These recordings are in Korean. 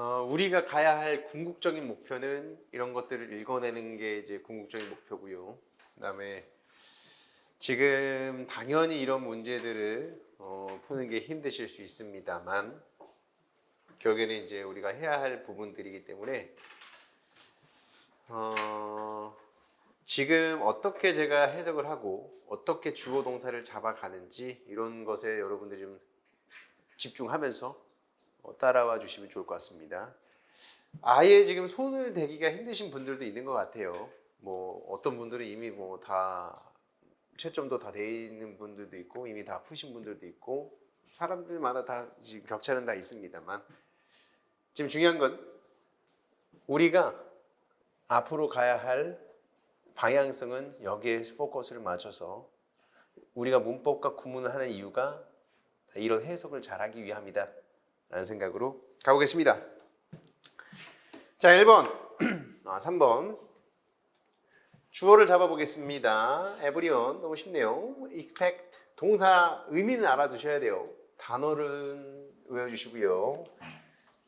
어, 우리가 가야 할 궁극적인 목표는 이런 것들을 읽어내는 게 이제 궁극적인 목표고요. 그다음에 지금 당연히 이런 문제들을 어, 푸는 게 힘드실 수 있습니다만 결국에는 이제 우리가 해야 할 부분들이기 때문에 어, 지금 어떻게 제가 해석을 하고 어떻게 주어 동사를 잡아가는지 이런 것에 여러분들이 좀 집중하면서 어, 따라와 주시면 좋을 것 같습니다. 아예 지금 손을 대기가 힘드신 분들도 있는 것 같아요. 뭐 어떤 분들은 이미 뭐 다 채점도 다 돼 있는 분들도 있고 이미 다 푸신 분들도 있고 사람들마다 다 지금 격차는 다 있습니다만 지금 중요한 건 우리가 앞으로 가야 할 방향성은 여기에 포커스를 맞춰서 우리가 문법과 구문을 하는 이유가 이런 해석을 잘하기 위함이다 라는 생각으로 가보겠습니다 자 1번 아 3번 주어를 잡아보겠습니다 everyone 너무 쉽네요 expect 동사 의미는 알아두셔야 돼요 단어는 외워주시고요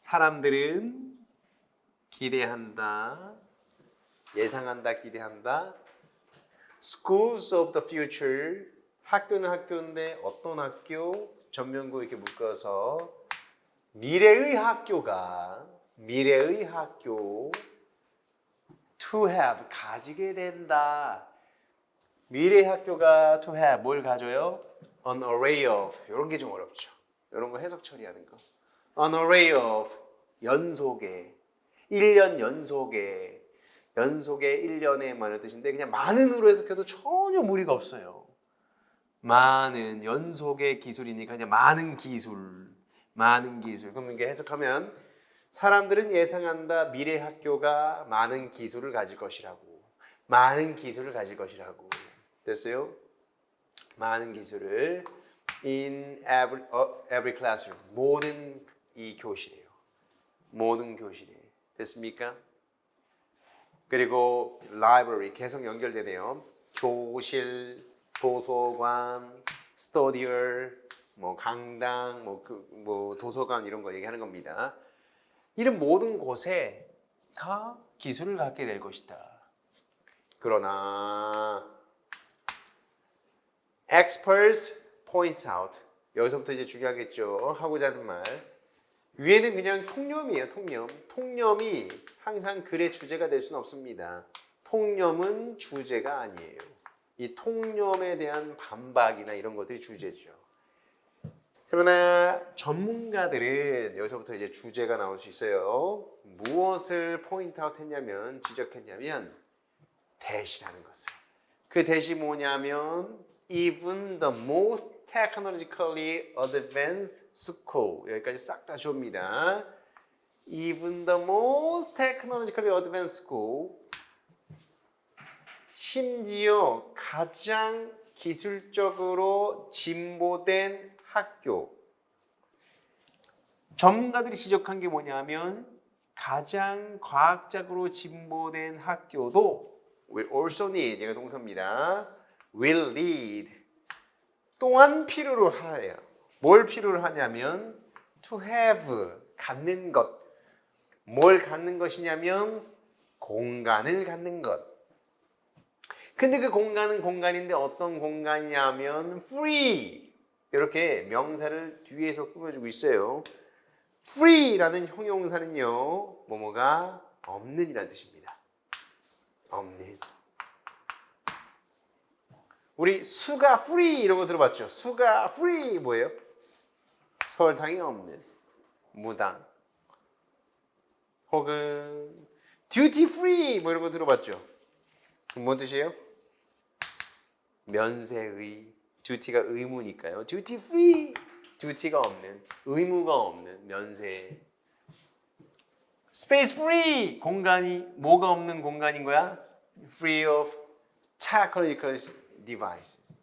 사람들은 기대한다 예상한다, 기대한다. Schools of the future. 학교는 학교인데 어떤 학교? 전면구 이렇게 묶어서 미래의 학교가 미래의 학교 to have 가지게 된다. 미래 학교가 to have 뭘 가져요? An array of 이런 게 좀 어렵죠. 이런 거 해석 처리하는 거. An array of 연속의 1년 연속의 연속의 1년에 많은 뜻인데 그냥 많은으로 해석해도 전혀 무리가 없어요. 많은 연속의 기술이니까 그냥 많은 기술, 많은 기술. 그럼 이게 해석하면 사람들은 예상한다 미래 학교가 많은 기술을 가질 것이라고. 많은 기술을 가질 것이라고. 됐어요? 많은 기술을 in every, 어, every classroom 모든 이 교실이에요. 모든 교실에 됐습니까? 그리고 library 계속 연결되네요. 교실, 도서관, 스터디얼, 뭐 강당, 뭐, 그, 뭐 도서관 이런 거 얘기하는 겁니다. 이런 모든 곳에 다 기술을 갖게 될 것이다. 그러나 experts point out 여기서부터 이제 중요하겠죠. 하고자 하는 말. 위에는 그냥 통념이에요, 통념. 통념이 항상 글의 주제가 될 수는 없습니다. 통념은 주제가 아니에요. 이 통념에 대한 반박이나 이런 것들이 주제죠. 그러나 전문가들은 여기서부터 이제 주제가 나올 수 있어요. 무엇을 포인트 아웃 했냐면, 지적했냐면, 대시라는 것을. 그 대시 뭐냐면, even the most technologically advanced school. 여기까지 싹 다 줍니다. even the most technologically advanced school 심지어 가장 기술적으로 진보된 학교 전문가들이 지적한 게 뭐냐면 가장 과학적으로 진보된 학교도 will also need 얘가 동사입니다. will lead 또한 필요로 하여요. 뭘 필요로 하냐면 to have 갖는 것 뭘 갖는 것이냐면 공간을 갖는 것. 근데 그 공간은 공간인데 어떤 공간이냐면 free 이렇게 명사를 뒤에서 꾸며주고 있어요. free라는 형용사는요 뭐뭐가 없는이라는 뜻입니다. 없는. 우리 수가 free 이런 거 들어봤죠? 수가 free 뭐예요? 설탕이 없는 무당. 혹은 duty free 뭐 이런 거 들어봤죠? 뭔 뜻이에요? 면세의 duty가 의무니까요. duty free duty가 없는 의무가 없는 면세. space free 공간이 뭐가 없는 공간인 거야? free of technological devices.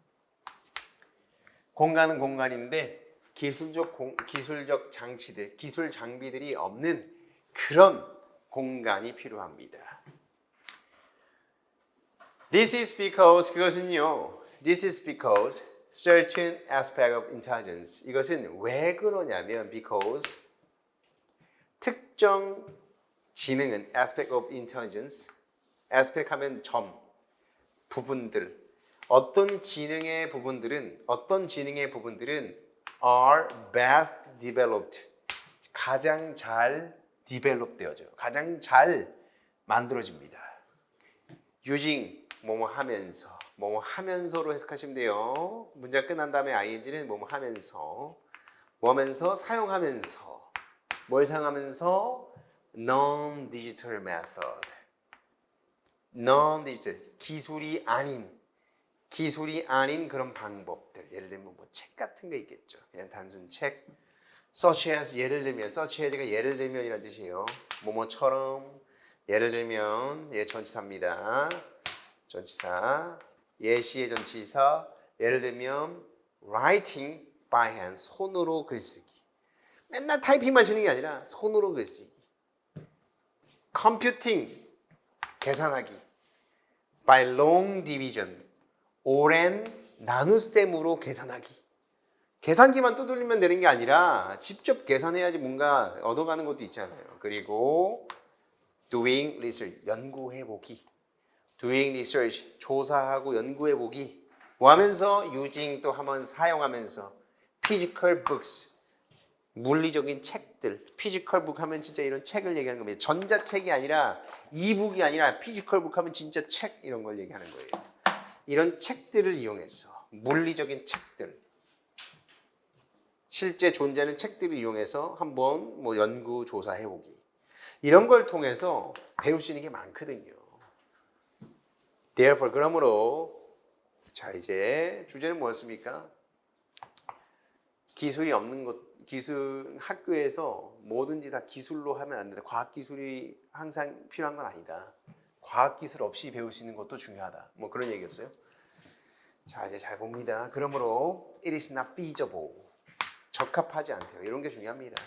공간은 공간인데 기술적 공, 기술적 장치들, 기술 장비들이 없는 그런 공간이 필요합니다. This is because 그것은요. This is because certain aspect of intelligence. 이것은 왜 그러냐면 because 특정 지능은 aspect of intelligence. aspect 하면 점, 부분들. 어떤 지능의 부분들은 어떤 지능의 부분들은 are best developed. 가장 잘 develop 되어져요. 가장 잘 만들어집니다. using 뭐뭐 하면서 뭐뭐 하면서로 해석하시면 돼요. 문장 끝난 다음에 ing는 뭐뭐 하면서 뭐 하면서 사용하면서 뭘 사용하면서 non-digital method non-digital 기술이 아닌 기술이 아닌 그런 방법들 예를 들면 뭐 책 같은 거 있겠죠. 그냥 단순 책 such as 예를 들면 such as가 예를 들면이라는 뜻이에요. 뭐뭐처럼 예를 들면 예 전치사입니다. 전치사 예시의 전치사 예를 들면 writing by hand 손으로 글쓰기. 맨날 타이핑만 치는 게 아니라 손으로 글쓰기. computing 계산하기. by long division 오랜 나눗셈으로 계산하기. 계산기만 두드리면 되는 게 아니라 직접 계산해야지 뭔가 얻어가는 것도 있잖아요. 그리고 doing research 연구해보기 doing research 조사하고 연구해보기. 뭐 하면서? using 또 한번 사용하면서. Physical books. 물리적인 책들. Physical book 하면 진짜 이런 책을 얘기하는 겁니다. 전자책이 아니라 이북이 아니라 physical book 하면 진짜 책 이런 걸 얘기하는 거예요. 이런 책들을 이용해서 물리적인 책들. 실제 존재하는 책들을 이용해서 한번 뭐 연구 조사해 보기. 이런 걸 통해서 배울 수 있는 게 많거든요. Therefore 그러므로 자 이제 주제는 뭐였습니까? 기술이 없는 것 기술 학교에서 뭐든지 다 기술로 하면 안 된다. 과학 기술이 항상 필요한 건 아니다. 과학 기술 없이 배울 수 있는 것도 중요하다. 뭐 그런 얘기였어요. 자 이제 잘 봅니다. 그러므로 it is not feasible. 적합하지 않대요. 이런 게 중요합니다.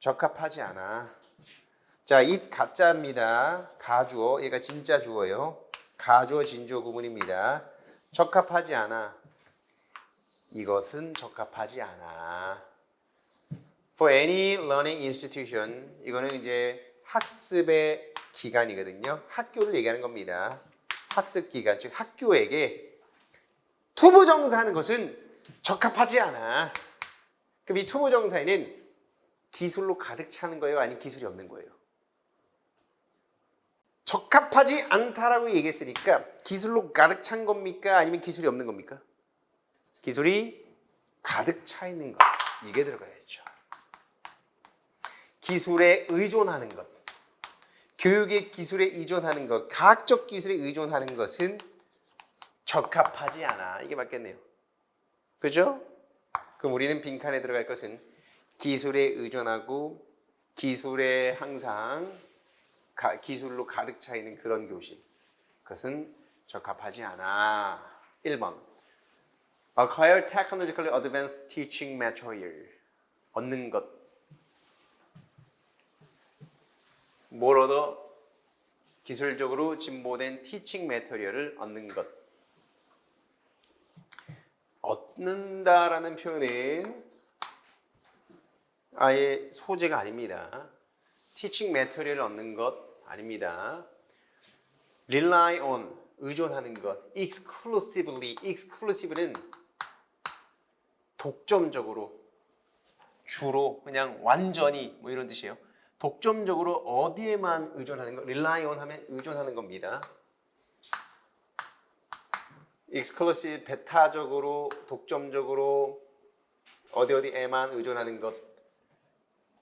적합하지 않아. 자, it 가짜입니다. 가주어. 얘가 진짜 주어요. 가주어 진주어 구문입니다. 적합하지 않아. 이것은 적합하지 않아. For any learning institution. 이거는 이제 학습의 기관이거든요. 학교를 얘기하는 겁니다. 학습 기관, 즉 학교에게 투부정사하는 것은 적합하지 않아. 그럼 이 투부정사에는 기술로 가득 차는 거예요? 아니면 기술이 없는 거예요? 적합하지 않다라고 얘기했으니까 기술로 가득 찬 겁니까? 아니면 기술이 없는 겁니까? 기술이 가득 차 있는 것. 이게 들어가야죠. 기술에 의존하는 것. 교육의 기술에 의존하는 것. 과학적 기술에 의존하는 것은 적합하지 않아. 이게 맞겠네요. 그죠? 그럼 우리는 빈칸에 들어갈 것은 기술에 의존하고 기술에 항상 가- 기술로 가득 차 있는 그런 교실. 그것은 적합하지 않아. 1번. Acquire technologically advanced teaching material. 얻는 것. 뭘 얻어? 기술적으로 진보된 teaching material을 얻는 것. 얻는다라는 표현은 아예 소재가 아닙니다. teaching material을 얻는 것 아닙니다. rely on 의존하는 것 exclusively exclusive는 독점적으로 주로 그냥 완전히 뭐 이런 뜻이에요. 독점적으로 어디에만 의존하는 것 rely on 하면 의존하는 겁니다. exclusive 배타적으로 독점적으로 어디 어디에만 의존하는 것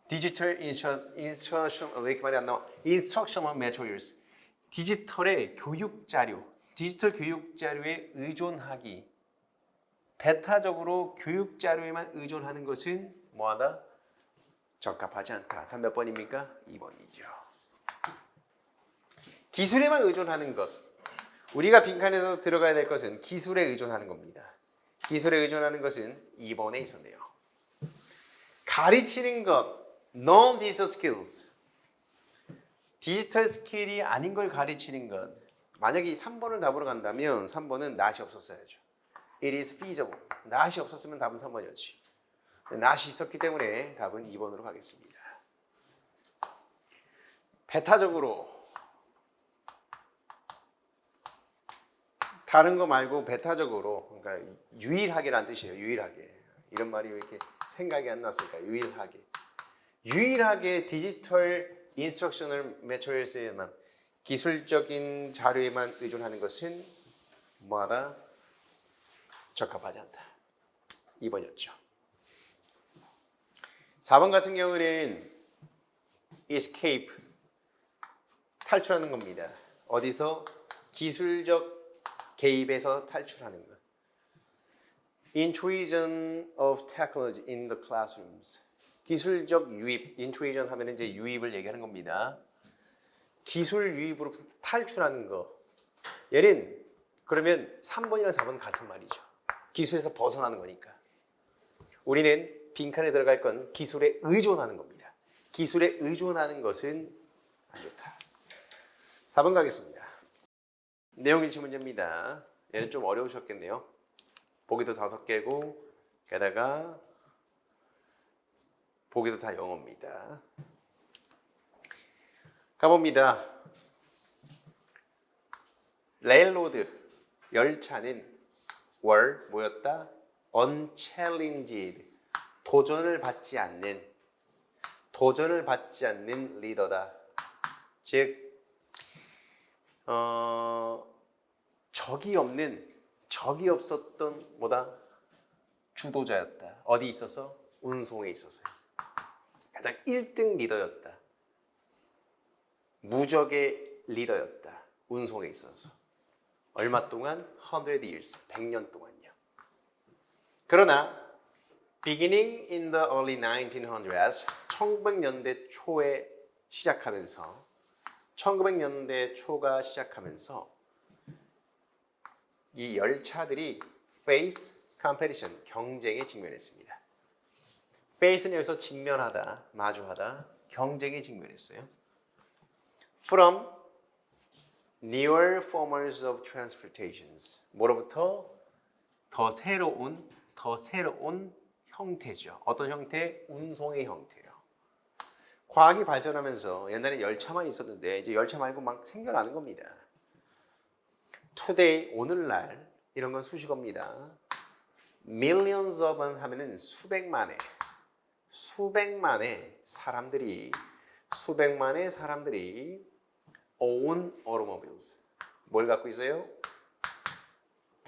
디지털 인스트럭션 왜 이렇게 말이 안 나와? 인스트럭셔널 매트리얼스 디지털의 교육 자료 디지털 교육 자료에 의존하기 배타적으로 교육 자료에만 의존하는 것은 뭐하다? 적합하지 않다. 답몇 번입니까? 2번이죠. 기술에만 의존하는 것 우리가 빈칸에서 들어가야 될 것은 기술에 의존하는 겁니다. 기술에 의존하는 것은 2번에 있었네요. 가르치는 것, non-digital skills. 디지털 스킬이 아닌 걸 가르치는 것. 만약에 이 3번을 답으로 간다면 3번은 낫이 없었어야죠. It is feasible. 낫이 없었으면 답은 3번이었지. 낫이 있었기 때문에 답은 2번으로 가겠습니다. 배타적으로 다른 거 말고 배타적으로 그러니까 유일하게란 뜻이에요. 유일하게 이런 말이 왜 이렇게 생각이 안 났을까? 유일하게 유일하게 디지털 인스트럭셔널 매트리얼스에만 기술적인 자료에만 의존하는 것은 뭐하다 적합하지 않다. 2번이었죠. 4번 같은 경우는 escape 탈출하는 겁니다. 어디서 기술적 개입에서 탈출하는 것. Intrusion of technology in the classrooms. 기술적 유입, intrusion 하면 이제 유입을 얘기하는 겁니다. 기술 유입으로부터 탈출하는 거. 얘는 그러면 3번이랑 4번 같은 말이죠. 기술에서 벗어나는 거니까. 우리는 빈칸에 들어갈 건 기술에 의존하는 겁니다. 기술에 의존하는 것은 안 좋다. 4번 가겠습니다. 내용 일치 문제입니다. 얘는 좀 어려우셨겠네요. 보기도 다섯 개고 게다가 보기도 다 영어입니다. 가봅니다. 레일로드 열차는 월 뭐였다? unchallenged 도전을 받지 않는 도전을 받지 않는 리더다. 즉 어, 적이 없는 적이 없었던 뭐다 주도자였다. 어디 있어서 운송에 있어서 가장 1등 리더였다. 무적의 리더였다. 운송에 있어서 얼마 동안 100 years 100년 동안요. 그러나 beginning in the early 1900s 1900년대 초에 시작하면서 1900년대 초가 시작하면서 이 열차들이 face competition 경쟁에 직면했습니다. Face는 여기서 직면하다, 마주하다, 경쟁에 직면했어요. From newer forms of transportations 뭐로부터 더 새로운 더 새로운 형태죠. 어떤 형태? 운송의 형태요. 과학이 발전하면서 옛날에 열차만 있었는데 이제 열차 말고 막 생겨나는 겁니다. today 오늘날 이런 건 수식어입니다. millions of 하면은 수백만의 수백만의 사람들이 수백만의 사람들이 own automobiles 뭘 갖고 있어요?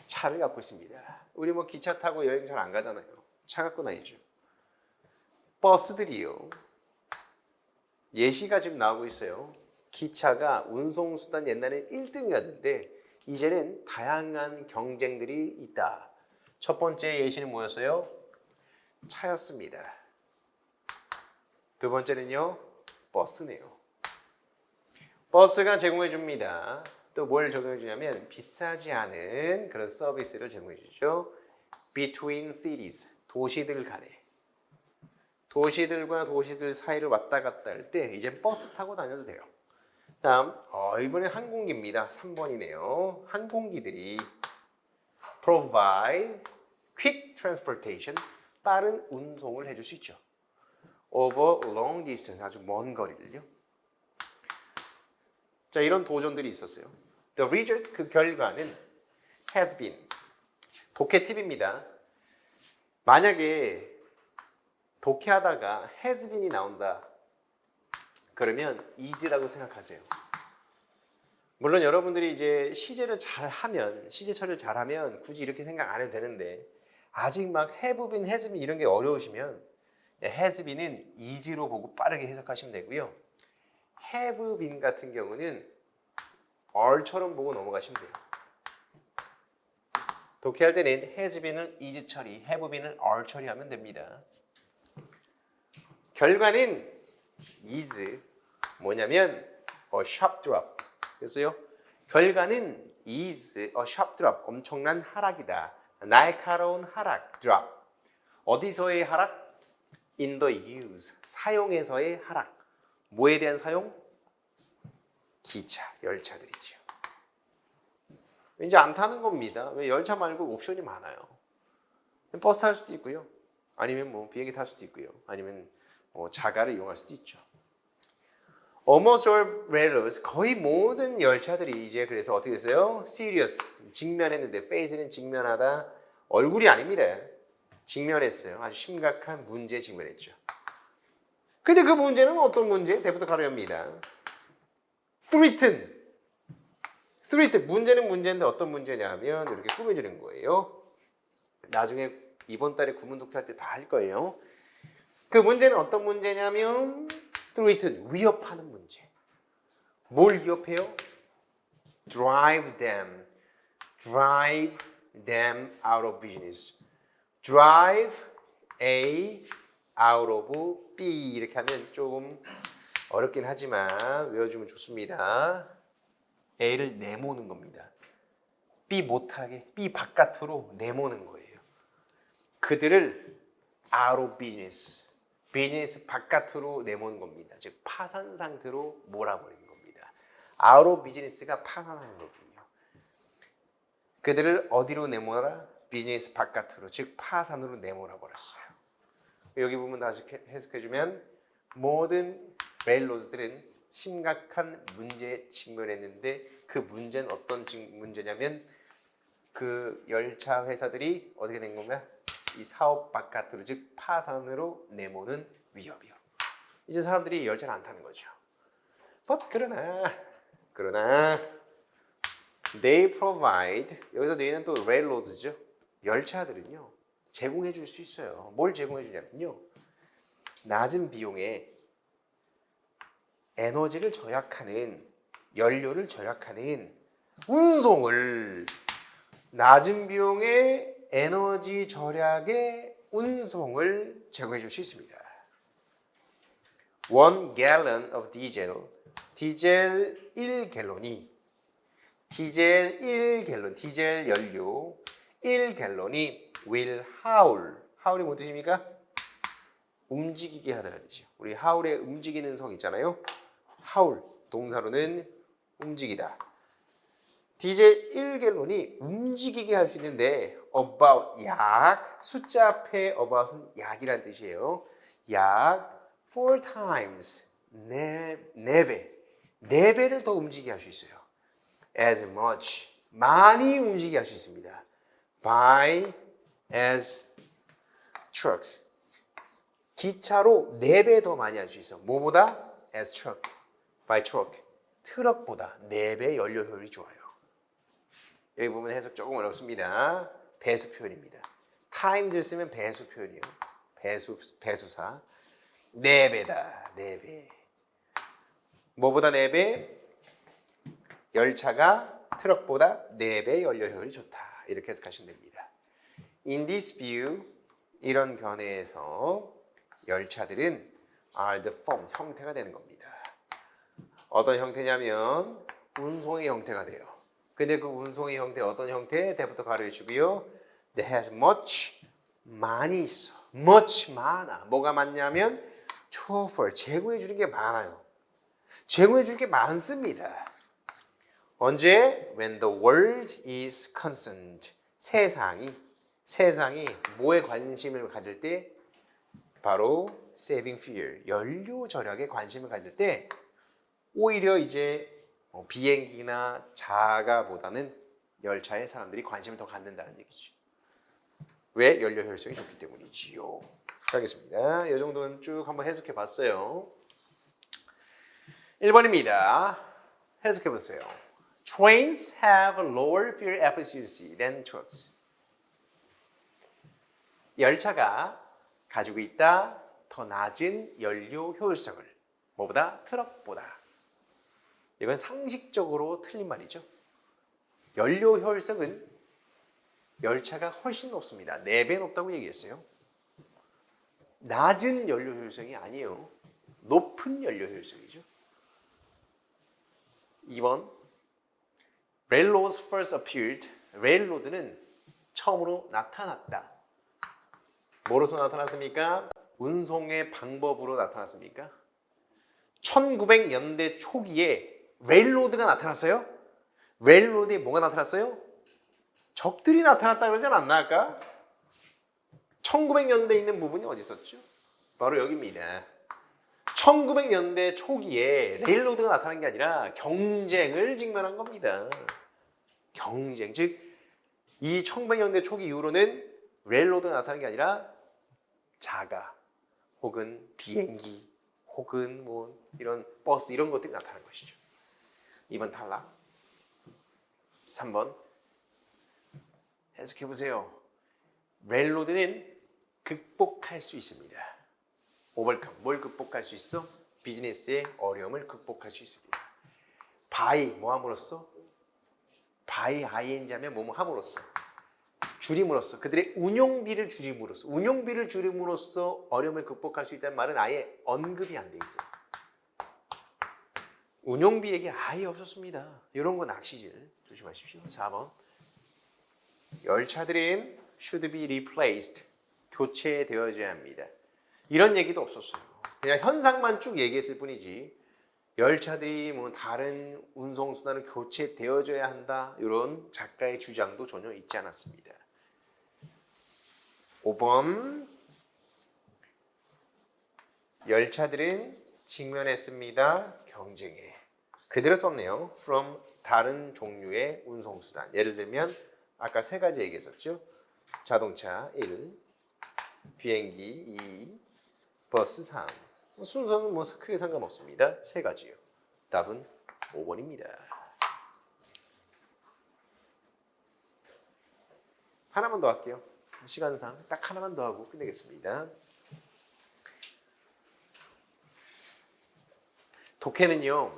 차를 갖고 있습니다. 우리 뭐 기차 타고 여행 잘 안 가잖아요. 차 갖고 다니죠. 버스들이요. 예시가 지금 나오고 있어요. 기차가 운송수단 옛날에 1등이었는데 이제는 다양한 경쟁들이 있다. 첫 번째 예시는 뭐였어요? 차였습니다. 두 번째는요, 버스네요. 버스가 제공해 줍니다. 또 뭘 제공해 주냐면 비싸지 않은 그런 서비스를 제공해 주죠. Between cities, 도시들 간에. 도시들과 도시들 사이를 왔다 갔다 할 때 이제 버스 타고 다녀도 돼요. 다음 어, 이번에 항공기입니다. 3번이네요. 항공기들이 provide quick transportation 빠른 운송을 해줄 수 있죠. Over long distance 아주 먼 거리를요. 자 이런 도전들이 있었어요. The result 그 결과는 has been 독해 팁입니다. 만약에 독해하다가 has been이 나온다. 그러면 is라고 생각하세요. 물론 여러분들이 이제 시제를 잘 하면 시제 처리를 잘 하면 굳이 이렇게 생각 안 해도 되는데 아직 막 have been, has been 이런 게 어려우시면 has been은 is로 보고 빠르게 해석하시면 되고요. have been 같은 경우는 are처럼 보고 넘어가시면 돼요. 독해할 때는 has been을 is 처리, have been을 are 처리하면 됩니다. 결과는 is 뭐냐면 a sharp drop 됐어요? 결과는 is a sharp drop 엄청난 하락이다. 날카로운 하락 drop 어디서의 하락? In the use 사용에서의 하락 뭐에 대한 사용? 기차, 열차들이죠. 이제 안 타는 겁니다. 왜 열차 말고 옵션이 많아요. 버스 탈 수도 있고요. 아니면 뭐 비행기 탈 수도 있고요. 아니면 뭐 자가를 이용할 수도 있죠. almost all railroads 거의 모든 열차들이 이제 그래서 어떻게 됐어요? serious 직면했는데 face는 직면하다 얼굴이 아닙니다. 직면했어요. 아주 심각한 문제에 직면했죠. 근데 그 문제는 어떤 문제? 대부터 가려합니다. threaten. threaten. 문제는 문제인데 어떤 문제냐면 이렇게 꾸며주는 거예요. 나중에 이번 달에 구문 독해 할 때 다 할 거예요. 그 문제는 어떤 문제냐면 threaten. 위협하는 문제. 뭘 위협해요? drive them. drive them out of business. Drive A out of B 이렇게 하면 조금 어렵긴 하지만 외워주면 좋습니다. A를 내모는 겁니다. B 못하게 B 바깥으로 내모는 거예요. 그들을 out of business, 비즈니스 바깥으로 내모는 겁니다. 즉 파산 상태로 몰아버리는 겁니다. out of business가 파산하는 거군요. 그들을 어디로 내모라? 비즈니스 바깥으로, 즉 파산으로 내몰아 버렸어요. 여기 부분 다시 해석해 주면 모든 레일로드들은 심각한 문제에 직면했는데 그 문제는 어떤 직- 문제냐면 그 열차 회사들이 어떻게 된 건가? 이 사업 바깥으로 즉 파산으로 내모는 위협이요. 이제 사람들이 열차를 안 타는 거죠. But 그러나 그러나 they provide 여기서 they는 또 railroads죠. 열차들은요 제공해 줄 수 있어요. 뭘 제공해 주냐면요 낮은 비용에 에너지를 절약하는 연료를 절약하는 운송을 낮은 비용에 에너지 절약의 운송을 제공해 줄 수 있습니다. One gallon of diesel, 디젤 1갤론이 디젤 1갤론, 디젤 연료 1갤론이 will howl. houl이 뭔 뜻입니까? 움직이게 하다는 뜻이요. 우리 하울의 움직이는 성 있잖아요. 하울 동사로는 움직이다. 디젤 1갤론이 움직이게 할 수 있는데 about 약 숫자 앞에 about은 약이란 뜻이에요. 약 four times 네, 네 배, 네 배를 더 움직이게 할 수 있어요. as much 많이 움직이게 할 수 있습니다. By as trucks 기차로 4배 더 많이 할 수 있어. 뭐보다? as truck, by truck. 트럭보다 4배 연료 효율이 좋아요. 여기 보면 해석 조금 어렵습니다. 배수 표현입니다. times를 쓰면 배수 표현이에요. 배수, 배수사. 4배다. 4배. 뭐보다 4배? 열차가 트럭보다 4배 연료 효율이 좋다. 이렇게 해석하시면 됩니다. In this view, 이런 견해에서 열차들은 are the form, 형태가 되는 겁니다. 어떤 형태냐면 운송의 형태가 돼요. 근데 그 운송의 형태 어떤 형태? 대부터 가르쳐 주고요. That has much 많이 있어. much 많아. 뭐가 많냐면 offer 제공해 주는 게 많아요. 제공해 주는 게 많습니다. 언제? When the world is concerned. 세상이 세상이 뭐에 관심을 가질 때 바로 saving fuel, 연료 절약에 관심을 가질 때 오히려 이제 어, 비행기나 자가보다는 열차에 사람들이 관심을 더 갖는다는 얘기죠. 왜? 연료 효율성이 좋기 때문이지요. 알겠습니다. 이 정도는 쭉 한번 해석해 봤어요. 1번입니다. 해석해 보세요. Trains have lower fuel efficiency than trucks. 열차가 가지고 있다 더 낮은 연료 효율성을 뭐보다 트럭보다 이건 상식적으로 틀린 말이죠. 연료 효율성은 열차가 훨씬 높습니다. 4배 높다고 얘기했어요. 낮은 연료 효율성이 아니에요. 높은 연료 효율성이죠. 2번 Railroads first appeared. 레일로드는 처음으로 나타났다. 뭐로서 나타났습니까? 운송의 방법으로 나타났습니까? 1900년대 초기에 레일로드가 나타났어요? 레일로드에 뭐가 나타났어요? 적들이 나타났다 그러지 않았나 아까? 1900년대에 있는 부분이 어디 있었죠? 바로 여기입니다. 1900년대 초기에 레일로드가 나타난 게 아니라 경쟁을 직면한 겁니다. 경쟁. 즉, 이 1900년대 초기 이후로는 레일로드가 나타난 게 아니라 자가 혹은 비행기 혹은 뭐 이런 버스 이런 것들이 나타난 것이죠. 2번 탈락. 3번 해석해 보세요. 레일로드는 극복할 수 있습니다. 오버컴 뭘 극복할 수 있어? 비즈니스의 어려움을 극복할 수 있습니다. 바이 뭐 함으로써? 바이 ing 하면 뭐뭐 함으로써 줄임으로써 그들의 운용비를 줄임으로써 운용비를 줄임으로써 어려움을 극복할 수 있다는 말은 아예 언급이 안 돼 있어요. 운용비 얘기 아예 없었습니다. 이런 건 낚시질 조심하십시오. 4번 열차들은 should be replaced 교체되어져야 합니다. 이런 얘기도 없었어요. 그냥 현상만 쭉 얘기했을 뿐이지 열차들이 뭐 다른 운송수단을 교체되어져야 한다 이런 작가의 주장도 전혀 있지 않았습니다. 5번 열차들은 직면했습니다. 경쟁에 그대로 썼네요. from 다른 종류의 운송수단 예를 들면 아까 세 가지 얘기했었죠. 자동차 1, 비행기 2, 버스 3. 순서는 뭐 크게 상관없습니다. 세 가지요. 답은 5번입니다. 하나만 더 할게요. 시간상 딱 하나만 더 하고 끝내겠습니다. 독해는요.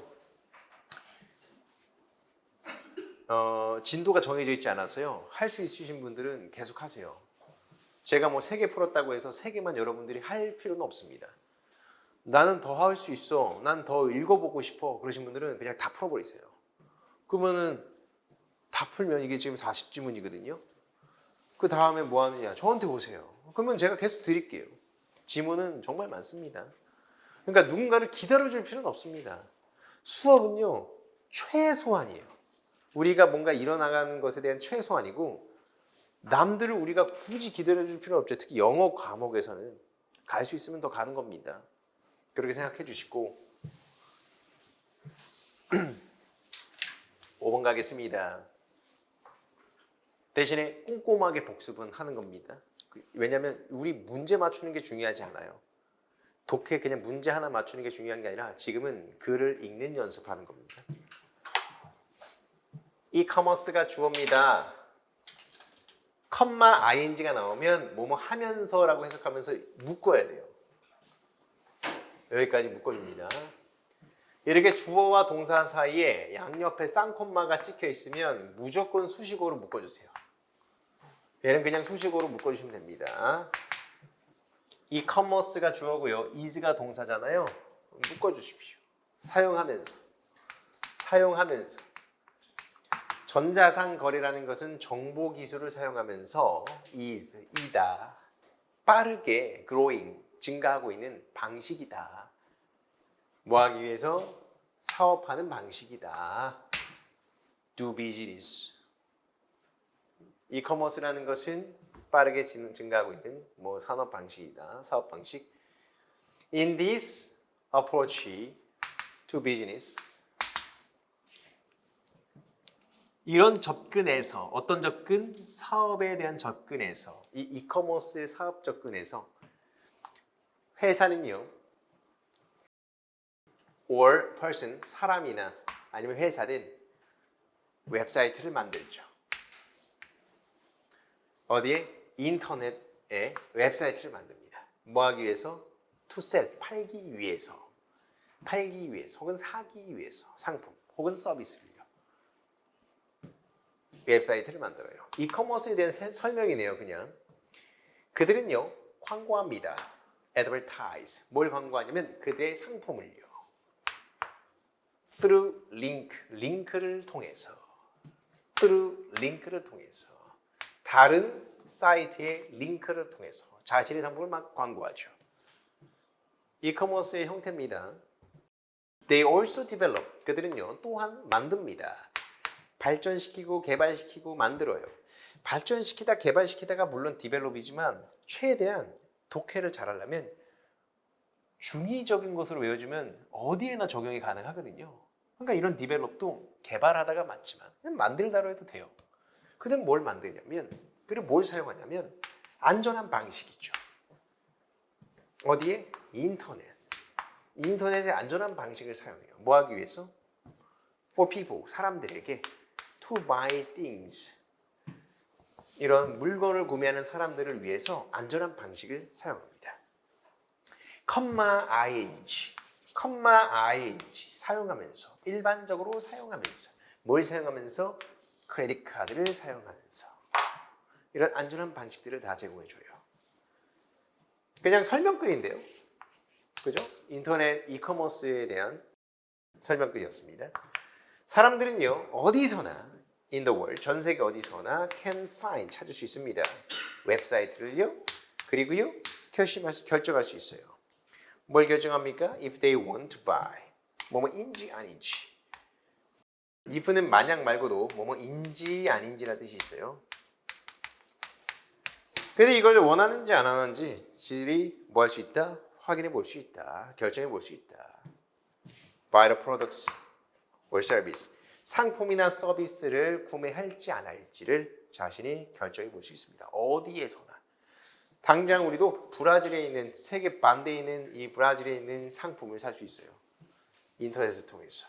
어, 진도가 정해져 있지 않아서요. 할 수 있으신 분들은 계속 하세요. 제가 뭐 세 개 풀었다고 해서 세 개만 여러분들이 할 필요는 없습니다. 나는 더 할 수 있어. 난 더 읽어보고 싶어. 그러신 분들은 그냥 다 풀어버리세요. 그러면은 다 풀면 이게 지금 40지문이거든요. 그 다음에 뭐 하느냐? 저한테 오세요. 그러면 제가 계속 드릴게요. 지문은 정말 많습니다. 그러니까 누군가를 기다려줄 필요는 없습니다. 수업은요, 최소한이에요. 우리가 뭔가 일어나가는 것에 대한 최소한이고, 남들을 우리가 굳이 기다려줄 필요 없죠. 특히 영어 과목에서는 갈 수 있으면 더 가는 겁니다. 그렇게 생각해 주시고 5번 가겠습니다. 대신에 꼼꼼하게 복습은 하는 겁니다. 왜냐하면 우리 문제 맞추는 게 중요하지 않아요. 독해 그냥 문제 하나 맞추는 게 중요한 게 아니라 지금은 글을 읽는 연습하는 겁니다. 이 커머스가 주어입니다. 컴마 ing가 나오면 뭐뭐 하면서라고 해석하면서 묶어야 돼요. 여기까지 묶어줍니다. 이렇게 주어와 동사 사이에 양옆에 쌍콤마가 찍혀 있으면 무조건 수식어로 묶어주세요. 얘는 그냥 수식어로 묶어주시면 됩니다. 이 커머스가 주어고요. is가 동사잖아요. 묶어주십시오. 사용하면서. 사용하면서. 전자상 거래라는 것은 정보 기술을 사용하면서 is, 이다. 빠르게 growing, 증가하고 있는 방식이다. 뭐 하기 위해서 사업하는 방식이다. do business. 이커머스라는 것은 빠르게 진- 증가하고 있는 뭐 산업 방식이다. 사업 방식. In this approach to business 이런 접근에서 어떤 접근? 사업에 대한 접근에서 이 이커머스의 사업 접근에서 회사는요 or person 사람이나 아니면 회사든 웹사이트를 만들죠. 어디에? 인터넷에 웹사이트를 만듭니다. 뭐 하기 위해서? sell 팔기 위해서 팔기 위해서 혹은 사기 위해서 상품 혹은 서비스를요. 웹사이트를 만들어요. 이커머스에 대한 세- 설명이네요, 그냥. 그들은요, 광고합니다. Advertise. 뭘 광고하냐면 그들의 상품을요. through link, 링크를 통해서. through 링크를 통해서. 다른 사이트의 링크를 통해서 자신의 상품을 막 광고하죠. 이커머스의 형태입니다. They also develop. 그들은요, 또한 만듭니다. 발전시키고 개발시키고 만들어요. 발전시키다 개발시키다가 물론 디벨롭이지만 최대한 독해를 잘하려면 중의적인 것으로 외워주면 어디에나 적용이 가능하거든요. 그러니까 이런 디벨롭도 개발하다가 맞지만 만들다로 해도 돼요. 그다음 뭘 만들냐면 그리고 뭘 사용하냐면 안전한 방식이죠. 어디에? 인터넷. 인터넷의 안전한 방식을 사용해요. 뭐 하기 위해서? For people, 사람들에게 to buy things. 이런 물건을 구매하는 사람들을 위해서 안전한 방식을 사용합니다. 컴마 ing, 컴마 ing 사용하면서 일반적으로 사용하면서 뭘 사용하면서 크레딧 카드를 사용하면서 이런 안전한 방식들을 다 제공해 줘요. 그냥 설명글인데요. 그죠? 인터넷 이커머스에 대한 설명글이었습니다. 사람들은요 어디서나 in the world 전 세계 어디서나 can find 찾을 수 있습니다. 웹사이트를요 그리고요 결심할 수, 결정할 수 있어요. 뭘 결정합니까? If they want to buy 뭐뭐인지 아닌지. if는 만약 말고도 뭐뭐인지 아닌지라는 뜻이 있어요. 근데 이걸 원하는지 안 하는지 지들이 뭐 할 수 있다? 확인해 볼 수 있다. 결정해 볼 수 있다. Buy the products or service. 상품이나 서비스를 구매할지 안 할지를 자신이 결정해 볼 수 있습니다. 어디에서나. 당장 우리도 브라질에 있는 세계 반대에 있는 이 브라질에 있는 상품을 살 수 있어요. 인터넷을 통해서.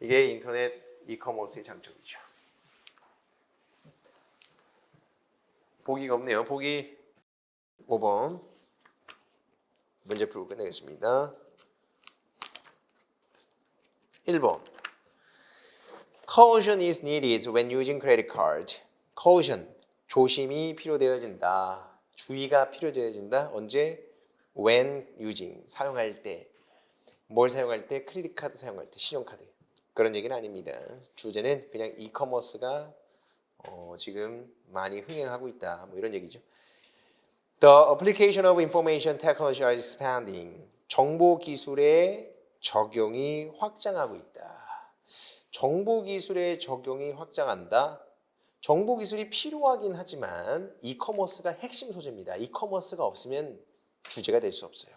이게 인터넷 이커머스의 장점이죠. 보기가 없네요. 보기 5번 문제 풀고 끝내겠습니다. 1번 Caution is needed when using credit card. Caution 조심이 필요되어진다. 주의가 필요되어진다. 언제? When using 사용할 때. 뭘 사용할 때? 크레딧 카드 사용할 때, 신용카드. 그런 얘기는 아닙니다. 주제는 그냥 이커머스가 어, 지금 많이 흥행하고 있다. 뭐 이런 얘기죠. The application of information technology is expanding. 정보 기술의 적용이 확장하고 있다. 정보 기술의 적용이 확장한다. 정보 기술이 필요하긴 하지만 이커머스가 핵심 소재입니다. 이커머스가 없으면 주제가 될 수 없어요.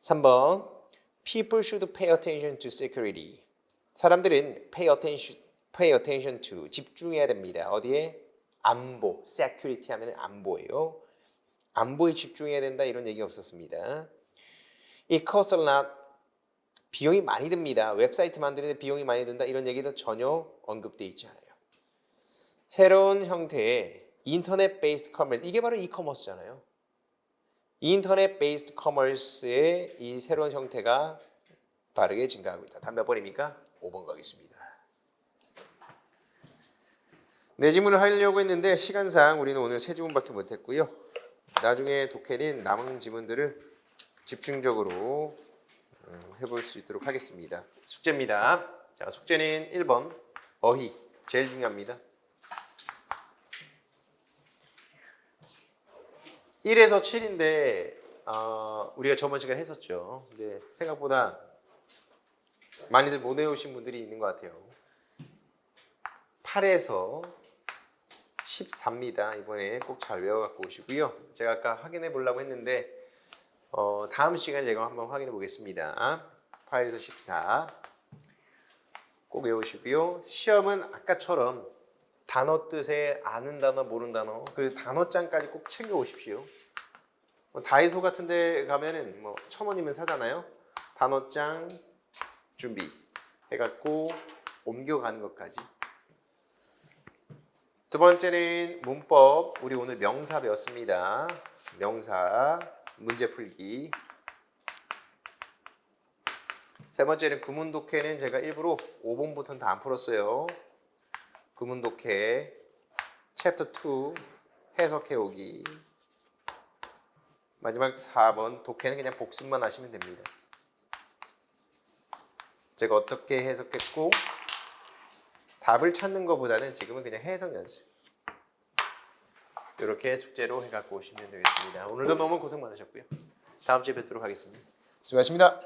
3번 People should pay attention to security. 사람들은 pay attention, pay attention to 집중해야 됩니다. 어디에? 안보, security 하면 안보예요. 안보에 집중해야 된다 이런 얘기 없었습니다. It costs a lot. 비용이 많이 듭니다. 웹사이트 만드는데 비용이 많이 든다 이런 얘기도 전혀 언급돼 있지 않아요. 새로운 형태의 인터넷 베이스드 커머스 이게 바로 이커머스잖아요. 인터넷 베이스드 커머스의 이 새로운 형태가 빠르게 증가하고 있다. 답몇 번입니까? 5번 가겠습니다. 네 지문을 하려고 했는데 시간상 우리는 오늘 세 지문밖에 못했고요. 나중에 독해는 남은 지문들을 집중적으로 음, 해볼 수 있도록 하겠습니다. 숙제입니다. 자, 숙제는 1번 어휘 제일 중요합니다. 1에서 7인데 어, 우리가 저번 시간에 했었죠. 근데 생각보다 많이들 못 외우신 분들이 있는 것 같아요. 8에서 14입니다. 이번에 꼭 잘 외워갖고 오시고요. 제가 아까 확인해 보려고 했는데 어, 다음 시간에 제가 한번 확인해 보겠습니다. 8에서 14. 꼭 외우시고요. 시험은 아까처럼 단어 뜻에 아는 단어, 모르는 단어, 그 단어장까지 꼭 챙겨 오십시오. 뭐 다이소 같은 데 가면은 뭐 천 원이면 사잖아요. 단어장 준비 해갖고 옮겨가는 것까지. 두 번째는 문법. 우리 오늘 명사 배웠습니다. 명사 문제 풀기. 세 번째는 구문 독해는 제가 일부러 5번부터는 다 안 풀었어요. 구문 독해 챕터 2 해석해 오기. 마지막 4번 독해는 그냥 복습만 하시면 됩니다. 제가 어떻게 해석했고 답을 찾는 것보다는 지금은 그냥 해석 연습. 이렇게 숙제로 해갖고 오시면 되겠습니다. 오늘도 너무 고생 많으셨고요. 다음 주에 뵙도록 하겠습니다. 수고하셨습니다.